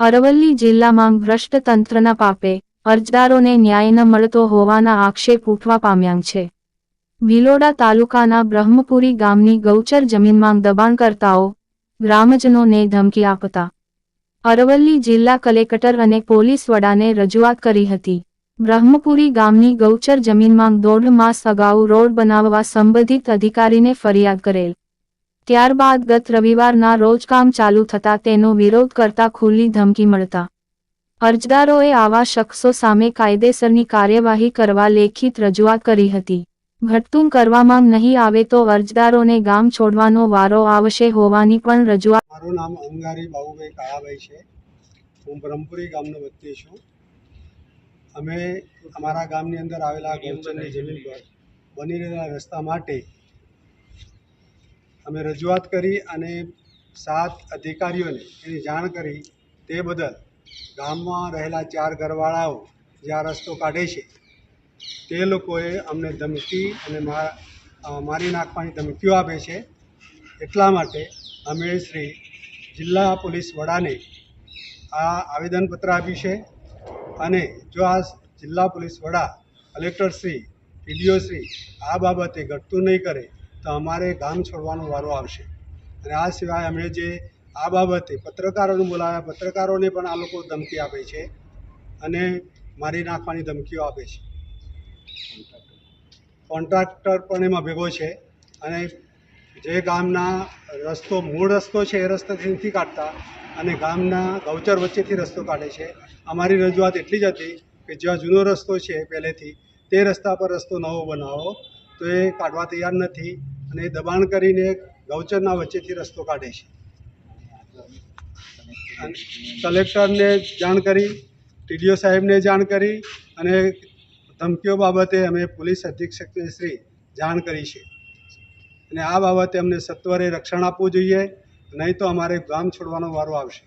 અરવલ્લી જિલ્લામાં ભ્રષ્ટ તંત્રના પાપે અરજદારોને ન્યાય ન મળતો હોવાના આક્ષેપ ઉઠવા પામ્યા છે. ભિલોડા તાલુકાના બ્રહ્મપુરી ગામની ગૌચર જમીનમાં દબાણકર્તાઓ ગ્રામજનોને ધમકી આપતા. અરવલ્લી જિલ્લા કલેક્ટર અને પોલીસ વડાને રજૂઆત કરી હતી. બ્રહ્મપુરી ગામની ગૌચર જમીનમાં દોઢ માસ અગાઉ રોડ બનાવવા સંબંધિત અધિકારીને ફરિયાદ કરેલ. ત્યારબાદ ગત રવિવારના રોજ કામ ચાલુ થતા તેનો વિરોધ કરતા ખુલ્લી ધમકી મળતા. અરજદારોએ આવા શખ્સો સામે કાયદેસરની કાર્યવાહી કરવા લેખિત રજૂઆત કરી હતી. ઘટતું કરવામાં નહીં આવે તો અરજદારોને ગામ છોડવાનો વારો આવશે હોવાની પણ રજૂઆત મારું નામ અંગારી બાબુભાઈ કાળાભાઈ છે. હું બ્રહ્મપુરી ગામનો વતની છું. અમે અમારા ગામની અંદર આવેલા ગૌચરની જમીન પર બની રહેલા રસ્તા માટે અમે રજૂઆત કરી અને સાત અધિકારીઓને એની જાણ કરી. તે બદલ ગામમાં રહેલા ચાર ઘરવાળાઓ જે આ રસ્તો કાઢે છે, તે લોકોએ અમને ધમકી અને મારી નાખવાની ધમકીઓ આપે છે. એટલા માટે અમે શ્રી જિલ્લા પોલીસ વડાને આ આવેદનપત્ર આપ્યું છે અને જો આ જિલ્લા પોલીસ વડા કલેક્ટર શ્રી, પીડીઓ શ્રી આ બાબતે ઘટતું નહીં કરે તો અમારે ગામ છોડવાનો વારો આવશે. અને આ સિવાય અમે જે આ બાબતે પત્રકારોને બોલાવ્યા, પત્રકારોને પણ આ લોકો ધમકી આપે છે અને મારી નાખવાની ધમકીઓ આપે છે. કોન્ટ્રાક્ટર પણ એમાં ભેગો છે અને જે ગામના રસ્તો, મૂળ રસ્તો છે એ રસ્તાથી નથી કાઢતા અને ગામના ગૌચર વચ્ચેથી રસ્તો કાઢે છે. અમારી રજૂઆત એટલી જ હતી કે જ્યાં જૂનો રસ્તો છે પહેલેથી, તે રસ્તા પર રસ્તો નવો બનાવો. તો એ કાઢવા તૈયાર નથી. અને એ દબાણ કરીને ગૌચરના વચ્ચેથી રસ્તો કાઢે છે. કલેક્ટરને જાણ કરી, ટીડીઓ સાહેબને જાણ કરી અને ધમકીઓ બાબતે અમે પોલીસ અધિક્ષકને શ્રી જાણ કરી છે. અને આ બાબતે અમને સત્વરે રક્ષણ આપવું જોઈએ, નહીં તો અમારે ગામ છોડવાનો વારો આવશે.